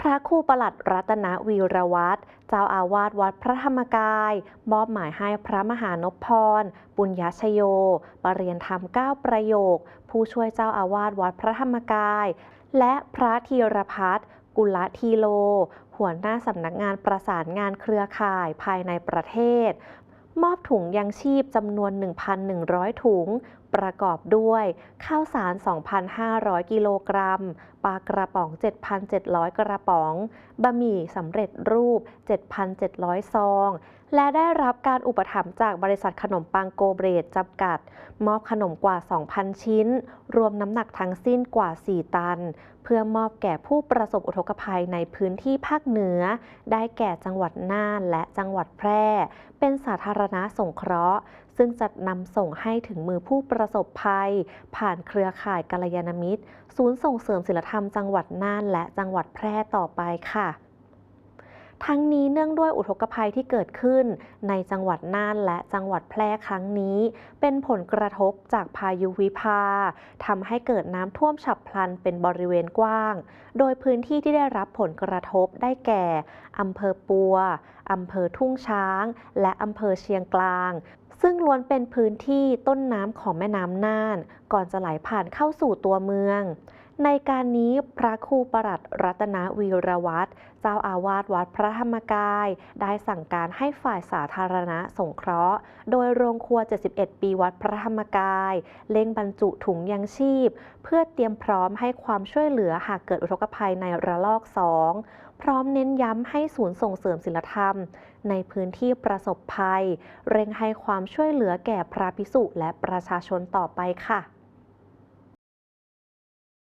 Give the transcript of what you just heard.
พระครูประหลัดรัตนวีรวัตรเจ้าอาวาสวัดพระธรรมกาย มอบหมายให้พระมหานพพร ปุญญชโย ปรริยนธรรม 9 ประโยค ผู้ช่วยเจ้าอาวาสวัดพระธรรมกาย และพระธีรพัฒน์กุลทีโล หัวหน้าสำนักงานประสานงานเครือข่ายภายในประเทศ มอบถุงยังชีพจำนวน 1,100 ถุงประกอบด้วยข้าวสาร 2,500 กิโลกรัม ปลากระป๋อง 7,700 กระป๋อง บะหมี่สำเร็จรูป 7,700 ซอง และได้รับการอุปถัมภ์จากบริษัทขนมปังโกเบรดจำกัด มอบขนมกว่า 2,000 ชิ้น รวมน้ำหนักทั้งสิ้นกว่า 4 ตัน เพื่อมอบแก่ผู้ประสบอุทกภัยในพื้นที่ภาคเหนือ ได้แก่จังหวัดน่านและจังหวัดแพร่ เป็นสาธารณะสงเคราะห์ ซึ่งจะนำส่งให้ถึงมือผู้ประประสบภัย ผ่านเครือข่ายกัลยาณมิตร ศูนย์ส่งเสริมศิลธรรมจังหวัดน่านและจังหวัดแพร่ต่อไปค่ะทั้งนี้เนื่องด้วยอุทกภัยที่เกิดขึ้น ในจังหวัดน่านและจังหวัดแพร่ครั้งนี้ เป็นผลกระทบจากพายุวิภาทำให้เกิดน้ำท่วมฉับพลันเป็นบริเวณกว้าง โดยพื้นที่ที่ได้รับผลกระทบได้แก่อำเภอปัวอำเภอทุ่งช้าง และอำเภอเชียงกลาง ซึ่งล้วนเป็นพื้นที่ต้นน้ำของแม่น้ำน่าน ก่อนจะไหลผ่านเข้าสู่ตัวเมือง ในการนี้พระครูประหลัดรัตนวีรวัตรเจ้าอาวาสวัดพระธรรมกาย ได้สั่งการให้ฝ่ายสาธารณะสงเคราะห์ โดยโรงครัว 71 ปีวัดพระธรรมกายเร่งบรรจุถุงยังชีพ เพื่อเตรียมพร้อมให้ความช่วยเหลือหากเกิดอุทกภัยในระลอกสองพร้อมเน้นย้ำให้ศูนย์ส่งเสริมศิลธรรม ในพื้นที่ประสบภัย เร่งให้ความช่วยเหลือแก่พระภิกษุและประชาชนต่อไปค่ะ